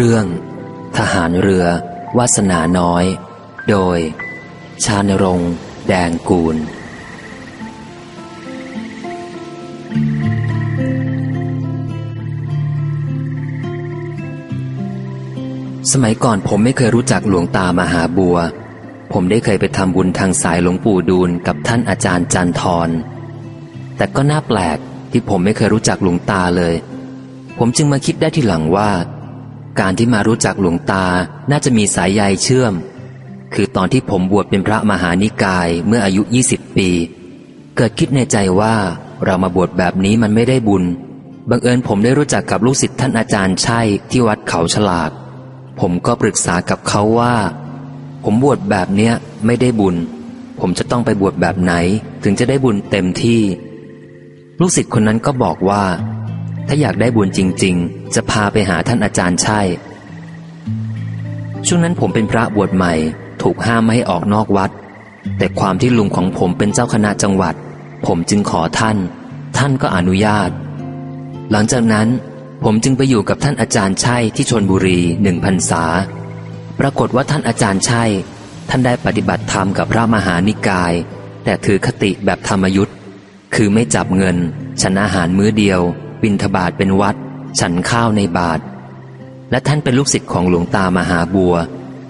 เรื่อง ทหารเรือ วาสนาน้อย โดย ชาญรงค์แดงกูล สมัยก่อนผมไม่เคยรู้จักหลวงตามหาบัว ผมได้เคยไปทำบุญทางสายหลวงปู่ดูลกับท่านอาจารย์จันทร แต่ก็น่าแปลกที่ผมไม่เคยรู้จักหลวงตาเลย ผมจึงมาคิดได้ทีหลังว่า การที่มารู้จักหลวงตาน่าจะมีสายใยเชื่อม คือตอนที่ผมบวชเป็นพระมหานิกายเมื่ออายุ 20 ปี เกิดคิดในใจว่าเรามาบวชแบบนี้มันไม่ได้บุญ บังเอิญผมได้รู้จักกับลูกศิษย์ท่านอาจารย์ใช่ที่วัดเขาฉลาก ผมก็ปรึกษากับเขาว่า ผมบวชแบบเนี้ยไม่ได้บุญ ผมจะต้องไปบวชแบบไหน ถึงจะได้บุญเต็มที่ ลูกศิษย์คนนั้นก็บอกว่า ถ้าอยากได้บุญจริง ๆ จะพาไปหาท่านอาจารย์ใช่ ช่วงนั้นผมเป็นพระบวชใหม่ ถูกห้ามไม่ให้ออกนอกวัด แต่ความที่ลุงของผมเป็นเจ้าคณะจังหวัด ผมจึงขอท่าน ท่านก็อนุญาต หลังจากนั้น ผมจึงไปอยู่กับท่านอาจารย์ใช่ที่ชนบุรีหนึ่งพรรษา ปรากฏว่าท่านอาจารย์ใช่ ท่านได้ปฏิบัติธรรมกับพระมหานิกาย แต่ถือคติแบบธรรมยุทธ์คือไม่จับเงินฉันอาหารมื้อเดียว บินทบาทเป็นวัด ฉันข้าวในบาท และท่านเป็นลูกศิษย์ของหลวงตามหาบัว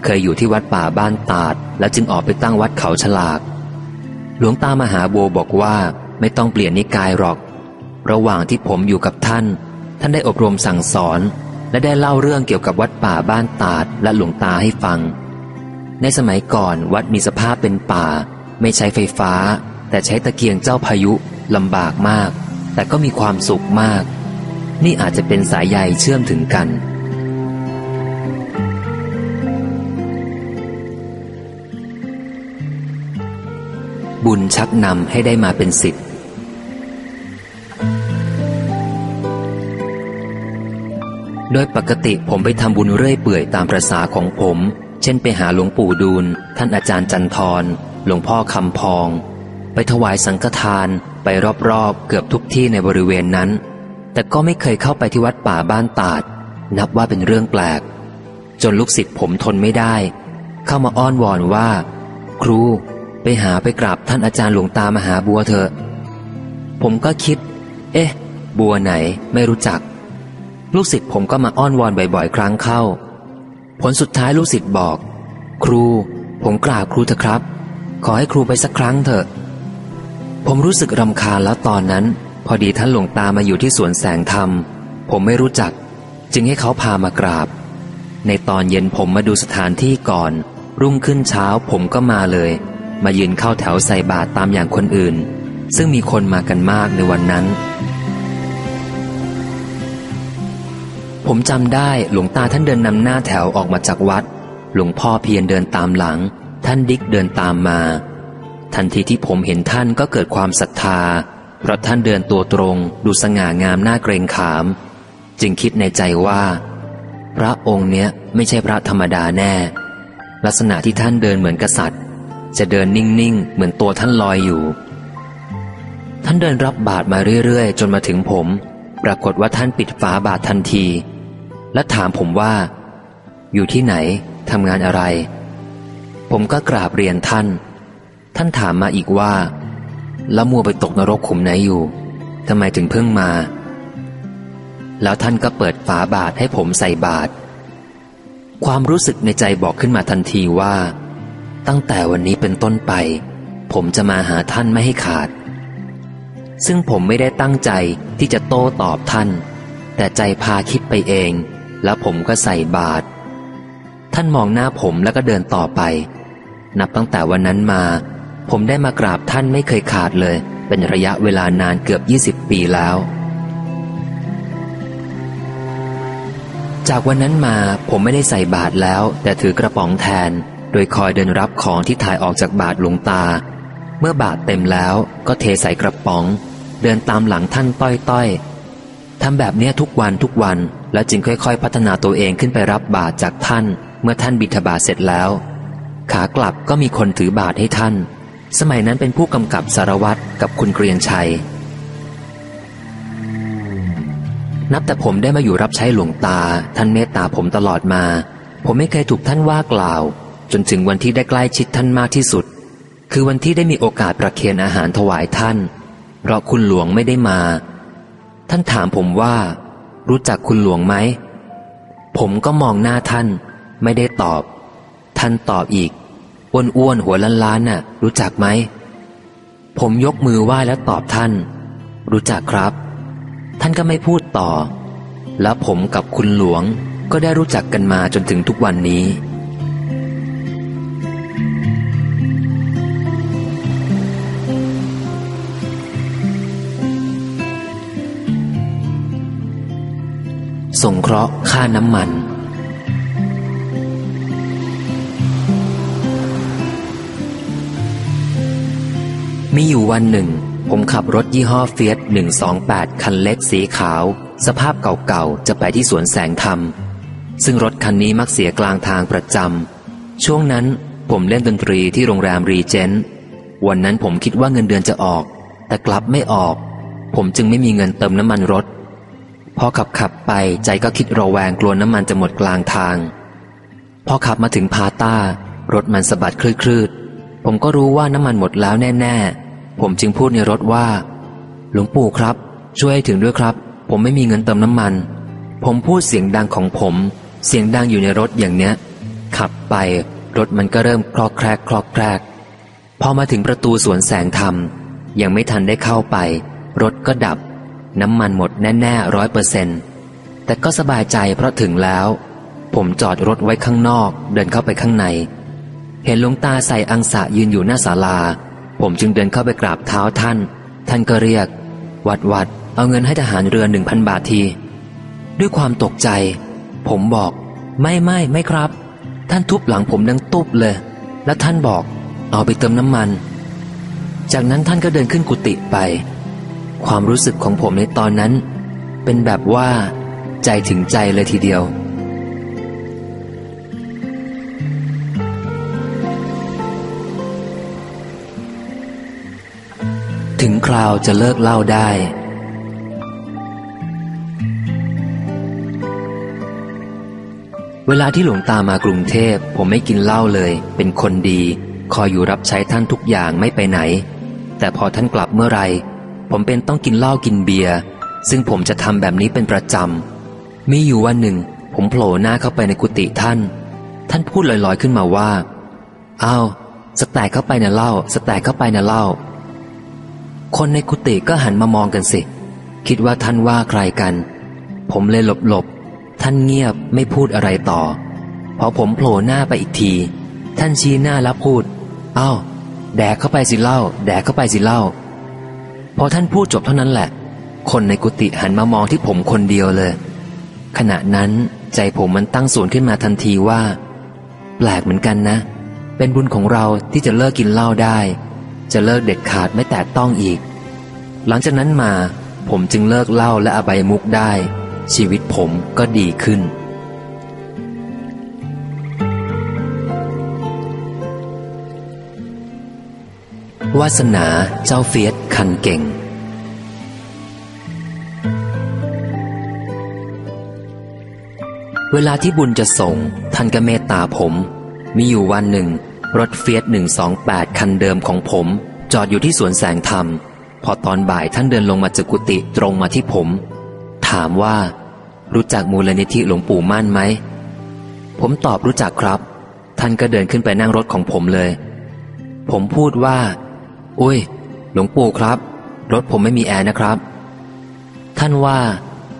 เคยอยู่ที่วัดป่าบ้านตาด แล้วจึงออกไปตั้งวัดเขาฉลาก หลวงตามหาบัวบอกว่าไม่ต้องเปลี่ยนนิกายหรอก ระหว่างที่ผมอยู่กับท่าน ท่านได้อบรมสั่งสอน และได้เล่าเรื่องเกี่ยวกับวัดป่าบ้านตาดและหลวงตาให้ฟัง ในสมัยก่อนวัดมีสภาพเป็นป่า ไม่ใช้ไฟฟ้า แต่ใช้ตะเกียงเจ้าพายุลำบากมาก แต่ก็มีความสุขมาก นี่อาจจะเป็นสายใยเชื่อมถึงกัน บุญชักนำให้ได้มาเป็นสิทธิ์โดยปกติผมไปทำบุญเรื่อยเปื่อยตามประษาของผม เช่นไปหาหลวงปู่ดูล ท่านอาจารย์จันทรหลวงพ่อคำพอง ไปถวายสังฆทาน ไปรอบๆ เกือบทุกที่ในบริเวณนั้น แต่ก็ไม่เคยเข้าไปที่วัดป่าบ้านตาด นับว่าเป็นเรื่องแปลก จนลูกศิษย์ผมทนไม่ได้ เข้ามาอ้อนวอนว่า ครูไปหาไปกราบท่านอาจารย์หลวงตามหาบัวเถอะ ผมก็คิด เอ๊ะ บัวไหนไม่รู้จัก ลูกศิษย์ผมก็มาอ้อนวอนบ่อยๆ ครั้งเข้า ผลสุดท้ายลูกศิษย์บอก ครู ผมกราบครูเถอะครับ ขอให้ครูไปสักครั้งเถอะ ผมรู้สึกรำคาญแล้วตอนนั้น พอดีท่านหลวงตามาอยู่ที่สวนแสงธรรม ผมไม่รู้จัก จึงให้เขาพามากราบ ในตอนเย็นผมมาดูสถานที่ก่อน รุ่งขึ้นเช้าผมก็มาเลย มายืนเข้าแถวใส่บาตรตามอย่างคนอื่น ซึ่งมีคนมากันมากในวันนั้น ผมจำได้หลวงตาท่านเดินนำหน้าแถวออกมาจากวัด หลวงพ่อเพียรเดินตามหลัง ท่านดิกเดินตามมา ทันทีที่ผมเห็นท่านก็เกิดความศรัทธา เพราะท่านเดินตัวตรงดูสง่างามน่าเกรงขาม จึงคิดในใจว่า พระองค์เนี้ยไม่ใช่พระธรรมดาแน่ ลักษณะที่ท่านเดินเหมือนกษัตริย์ จะเดินนิ่ง ๆ เหมือนตัวท่านลอยอยู่ ท่านเดินรับบาตรมาเรื่อย ๆ จนมาถึงผม ปรากฏว่าท่านปิดฝาบาตรทันที และถามผมว่า อยู่ที่ไหนทำงานอะไร ผมก็กราบเรียนท่าน ท่านถามมาอีกว่า แล้วมัวไปตกนรกขุมไหนอยู่ทำไมถึงเพิ่งมา แล้วท่านก็เปิดฝาบาทให้ผมใส่บาตรความรู้สึกในใจบอกขึ้นมาทันทีว่า ตั้งแต่วันนี้เป็นต้นไป ผมจะมาหาท่านไม่ให้ขาด ซึ่งผมไม่ได้ตั้งใจที่จะโต้ตอบท่าน แต่ใจพาคิดไปเอง แล้วผมก็ใส่บาตรท่านมองหน้าผมแล้วก็เดินต่อไป นับตั้งแต่วันนั้นมา ผมได้มากราบท่านไม่เคยขาดเลย เป็นระยะเวลานานเกือบ 20 ปีแล้ว จากวันนั้นมาผมไม่ได้ใส่บาตรแล้ว แต่ถือกระป๋องแทน โดยคอยเดินรับของที่ถ่ายออกจากบาตรหลวงตา เมื่อบาตเต็มแล้วก็เทใส่กระป๋อง เดินตามหลังท่านต้อยๆทำแบบนี้ทุกวันทุกวัน แล้วจึงค่อย ๆ พัฒนาตัวเองขึ้นไปรับบาตรจากท่าน เมื่อท่านบิณฑบาตเสร็จแล้ว ขากลับก็มีคนถือบาตรให้ท่าน สมัยนั้นเป็นผู้กำกับสารวัตรกับคุณเกรียงชัย นับแต่ผมได้มาอยู่รับใช้หลวงตา ท่านเมตตาผมตลอดมา ผมไม่เคยถูกท่านว่ากล่าว จนถึงวันที่ได้ใกล้ชิดท่านมากที่สุด คือวันที่ได้มีโอกาสประเคนอาหารถวายท่าน เพราะคุณหลวงไม่ได้มา ท่านถามผมว่า รู้จักคุณหลวงไหม ผมก็มองหน้าท่าน ไม่ได้ตอบ ท่านตอบอีก อ้วนๆหัวล้านๆน่ะ รู้จักไหม ผมยกมือไหว้แล้วตอบท่าน รู้จักครับ ท่านก็ไม่พูดต่อ แล้วผมกับคุณหลวงก็ได้รู้จักกันมาจนถึงทุกวันนี้สงเคราะห์ค่าน้ำมัน มีอยู่วันหนึ่ง ผมขับรถยี่ห้อเฟียส128 คันเล็กสีขาว สภาพเก่าๆ จะไปที่สวนแสงธรรม ซึ่งรถคันนี้มักเสียกลางทางประจำ ช่วงนั้นผมเล่นดนตรีที่โรงแรมรีเจนต์วันนั้นผมคิดว่าเงินเดือนจะออก แต่กลับไม่ออก ผมจึงไม่มีเงินเติมน้ำมันรถ พอขับขับไปใจก็คิดระแวงกลัวน้ำมันจะหมดกลางทาง พอขับมาถึงพาต้ารถมันสะบัดคลืดๆผมก็รู้ว่าน้ำมันหมดแล้วแน่ๆ ผมจึงพูดในรถว่า หลวงปู่ครับ ช่วยให้ถึงด้วยครับ ผมไม่มีเงินเติมน้ำมัน ผมพูดเสียงดังของผม เสียงดังอยู่ในรถอย่างเนี้ย ขับไปรถมันก็เริ่มคลอกแครกคลอกแครกพอมาถึงประตูสวนแสงธรรม ยังไม่ทันได้เข้าไป รถก็ดับ น้ำมันหมดแน่ๆร้อยเปอร์เซ็นต์แต่ก็สบายใจเพราะถึงแล้ว ผมจอดรถไว้ข้างนอก เดินเข้าไปข้างใน เห็นหลวงตาใส่อังสะยืนอยู่หน้าศาลา ผมจึงเดินเข้าไปกราบเท้าท่าน ท่านก็เรียก วัดวัด เอาเงินให้ทหารเรือหนึ่งพันบาทที ด้วยความตกใจ ผมบอก ไม่ไม่ไม่ครับ ท่านทุบหลังผมดังตุ๊บเลย แล้วท่านบอก เอาไปเติมน้ำมัน จากนั้นท่านก็เดินขึ้นกุฏิไป ความรู้สึกของผมในตอนนั้น เป็นแบบว่า ใจถึงใจเลยทีเดียว ถึงคราวจะเลิกเล่าได้ เวลาที่หลวงตามากรุงเทพ ผมไม่กินเหล้าเลย เป็นคนดี คอยอยู่รับใช้ท่านทุกอย่างไม่ไปไหน แต่พอท่านกลับเมื่อไร ผมเป็นต้องกินเหล้ากินเบียร์ ซึ่งผมจะทำแบบนี้เป็นประจำ มีอยู่วันหนึ่ง ผมโผล่หน้าเข้าไปในกุฏิท่าน ท่านพูดลอยๆขึ้นมาว่า อ้าว สแตกเข้าไปนะเหล้าสแตกเข้าไปนะเหล้า คนในกุฏิก็หันมามองกันสิ คิดว่าท่านว่าใครกัน ผมเลยหลบหลบท่านเงียบไม่พูดอะไรต่อ พอผมโผล่หน้าไปอีกที ท่านชี้หน้าแล้วพูดอ้าวแดกเข้าไปสิเล้าแดกเข้าไปสิเล้าพอท่านพูดจบเท่านั้นแหละ คนในกุฏิหันมามองที่ผมคนเดียวเลย ขณะนั้นใจผมมันตั้งส่วนขึ้นมาทันทีว่า แปลกเหมือนกันนะ เป็นบุญของเราที่จะเลิกกินเหล้าได้ จะเลิกเด็ดขาดไม่แตะต้องอีก หลังจากนั้นมาผมจึงเลิกเหล้าและอบายมุกได้ ชีวิตผมก็ดีขึ้น วาสนาเจ้าเฟียสคันเก่ง เวลาที่บุญจะส่งท่านก็เมตตาผม มีอยู่วันหนึ่ง รถเฟียสหนึ่งสองแปดคันเดิมของผม จอดอยู่ที่สวนแสงธรรม พอตอนบ่ายท่านเดินลงมาจากกุฏิตรงมาที่ผม ถามว่า รู้จักมูลนิธิหลวงปู่มั่นไหม ผมตอบรู้จักครับ ท่านก็เดินขึ้นไปนั่งรถของผมเลย ผมพูดว่า อุ้ย หลวงปู่ครับ รถผมไม่มีแอร์นะครับ ท่านว่า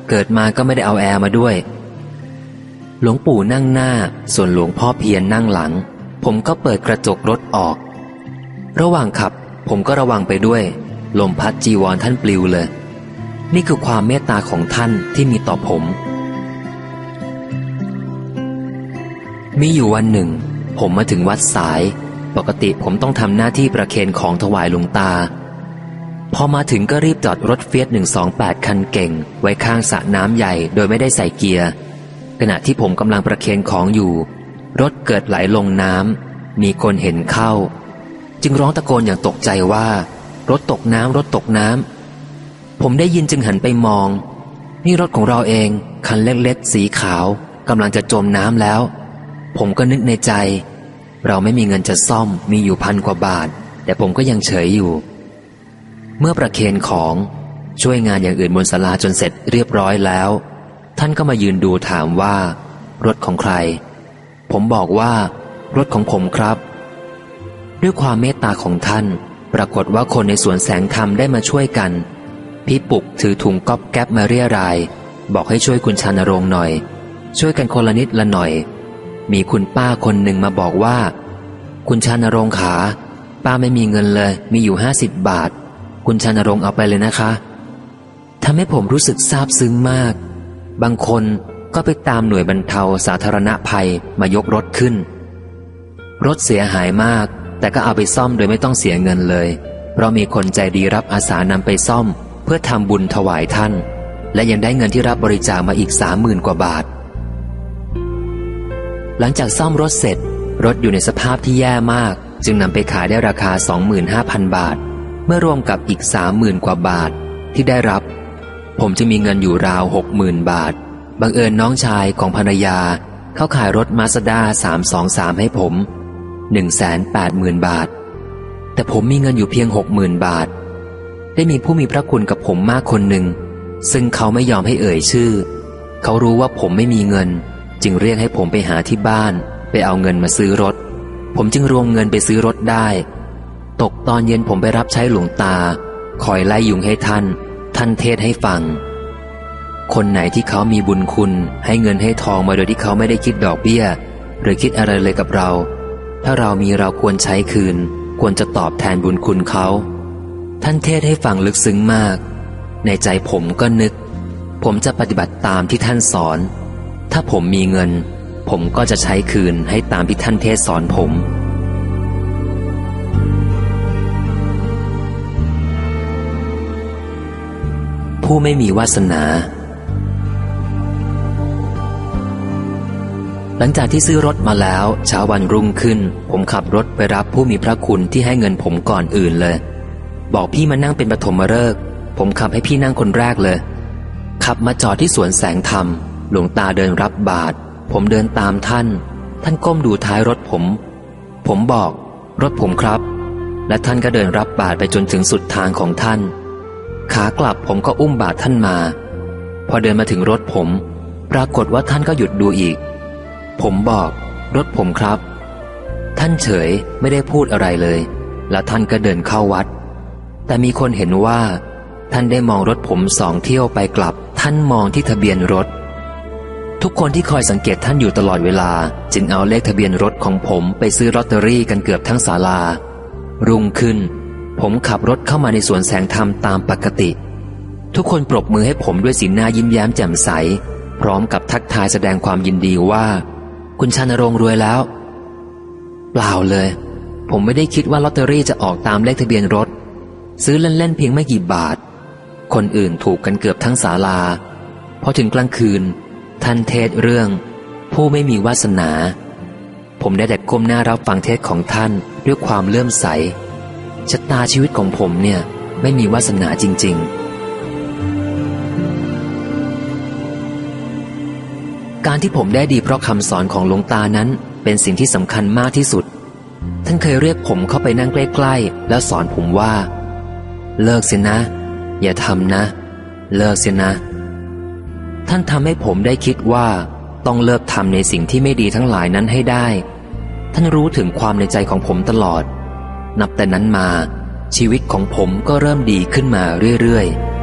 เกิดมาก็ไม่ได้เอาแอร์มาด้วย หลวงปู่นั่งหน้า ส่วนหลวงพ่อเพียรนนั่งหลัง ผมก็เปิดกระจกรถออก ระหว่างขับ ผมก็ระวังไปด้วย ลมพัดจีวรท่านปลิวเลย นี่คือความเมตตาของท่านที่มีต่อผม มีอยู่วันหนึ่ง ผมมาถึงวัดสาย ปกติผมต้องทำหน้าที่ประเคนของถวายหลวงตา พอมาถึงก็รีบจอดรถเฟียส128 คันเก่ง ไว้ข้างสระน้ำใหญ่โดยไม่ได้ใส่เกียร์ขณะที่ผมกำลังประเคนของอยู่ รถเกิดไหลลงน้ำมีคนเห็นเข้า จึงร้องตะโกนอย่างตกใจว่า รถตกน้ำรถตกน้ำผมได้ยินจึงหันไปมอง นี่รถของเราเองคันเล็กๆสีขาวกำลังจะจมน้ำแล้ว ผมก็นึกในใจ เราไม่มีเงินจะซ่อมมีอยู่พันกว่าบาท แต่ผมก็ยังเฉยอยู่ เมื่อประเคนของช่วยงานอย่างอื่นบนศาลาจนเสร็จเรียบร้อยแล้ว ท่านก็มายืนดูถามว่า รถของใคร ผมบอกว่า รถของผมครับ ด้วยความเมตตาของท่าน ปรากฏว่าคนในสวนแสงธรรมได้มาช่วยกัน พี่ปุกถือถุงก๊อบแก๊บมาเรียราย บอกให้ช่วยคุณชานรงหน่อย ช่วยกันคนละนิดละหน่อย มีคุณป้าคนหนึ่งมาบอกว่า คุณชานรงขา ป้าไม่มีเงินเลย มีอยู่ห้าสิบบาท คุณชานรงเอาไปเลยนะคะทำให้ผมรู้สึกซาบซึ้งมาก บางคน ก็ไปตามหน่วยบรรเทาสาธารณภัยมายกรถขึ้น รถเสียหายมาก แต่ก็เอาไปซ่อมโดยไม่ต้องเสียเงินเลย เพราะมีคนใจดีรับอาสานำไปซ่อม เพื่อทำบุญถวายท่าน และยังได้เงินที่รับบริจาคมาอีกสามหมื่นกว่าบาท หลังจากซ่อมรถเสร็จ รถอยู่ในสภาพที่แย่มาก จึงนำไปขายได้ราคา 25,000 บาท เมื่อรวมกับอีกสามหมื่นกว่าบาทที่ได้รับ ผมจะมีเงินอยู่ราวหกหมื่นบาท บังเอิญน้องชายของภรรยา เขาขายรถมาสด้าสามสองสามให้ผมหนึ่งแสนแปดหมื่นบาท แต่ผมมีเงินอยู่เพียงหกหมื่นบาท ได้มีผู้มีพระคุณกับผมมากคนหนึ่ง ซึ่งเขาไม่ยอมให้เอ่ยชื่อ เขารู้ว่าผมไม่มีเงิน จึงเรียกให้ผมไปหาที่บ้าน ไปเอาเงินมาซื้อรถ ผมจึงรวมเงินไปซื้อรถได้ ตกตอนเย็นผมไปรับใช้หลวงตา คอยไล่ยุงให้ท่าน ท่านเทศให้ฟัง คนไหนที่เขามีบุญคุณ ให้เงินให้ทองมาโดยที่เขาไม่ได้คิดดอกเบี้ย หรือคิดอะไรเลยกับเรา ถ้าเรามีเราควรใช้คืน ควรจะตอบแทนบุญคุณเขา ท่านเทศให้ฟังลึกซึ้งมาก ในใจผมก็นึก ผมจะปฏิบัติตามที่ท่านสอน ถ้าผมมีเงิน ผมก็จะใช้คืนให้ตามที่ท่านเทศสอนผมผู้ไม่มีวาสนา หลังจากที่ซื้อรถมาแล้วเช้าวันรุ่งขึ้น ผมขับรถไปรับผู้มีพระคุณที่ให้เงินผมก่อนอื่นเลย บอกพี่มานั่งเป็นปฐมฤกษ์ผมขับให้พี่นั่งคนแรกเลย ขับมาจอดที่สวนแสงธรรม หลวงตาเดินรับบาตรผมเดินตามท่าน ท่านก้มดูท้ายรถผม ผมบอก รถผมครับ และท่านก็เดินรับบาตรไปจนถึงสุดทางของท่าน ขากลับผมก็อุ้มบาทท่านมา พอเดินมาถึงรถผม ปรากฏว่าท่านก็หยุดดูอีก ผมบอก รถผมครับ ท่านเฉยไม่ได้พูดอะไรเลย แล้วท่านก็เดินเข้าวัด แต่มีคนเห็นว่า ท่านได้มองรถผมสองเที่ยวไปกลับ ท่านมองที่ทะเบียนรถ ทุกคนที่คอยสังเกตท่านอยู่ตลอดเวลา จึงเอาเลขทะเบียนรถของผมไปซื้อลอตเตอรี่กันเกือบทั้งศาลา รุ่งขึ้น ผมขับรถเข้ามาในสวนแสงธรรมตามปกติ ทุกคนปรบมือให้ผมด้วยสีหน้ายิ้มแย้มแจ่มใส พร้อมกับทักทายแสดงความยินดีว่า คุณชานรงรวยแล้ว เปล่าเลย ผมไม่ได้คิดว่าลอตเตอรี่จะออกตามเลขทะเบียนรถ ซื้อเล่นๆเพียงไม่กี่บาท คนอื่นถูกกันเกือบทั้งศาลาพอถึงกลางคืน ท่านเทศเรื่อง ผู้ไม่มีวาสนา ผมได้แต่ก้มหน้ารับฟังเทศของท่านด้วยความเลื่อมใสชะตาชีวิตของผมเนี่ยไม่มีวาสนาจริง ๆ การที่ผมได้ดีเพราะคำสอนของหลวงตานั้น เป็นสิ่งที่สำคัญมากที่สุด ท่านเคยเรียกผมเข้าไปนั่งใกล้ๆ แล้วสอนผมว่า เลิกเสียนะ อย่าทำนะ เลิกเสียนะ ท่านทำให้ผมได้คิดว่า ต้องเลิกทำในสิ่งที่ไม่ดีทั้งหลายนั้นให้ได้ ท่านรู้ถึงความในใจของผมตลอด นับแต่นั้นมา ชีวิตของผมก็เริ่มดีขึ้นมาเรื่อยๆ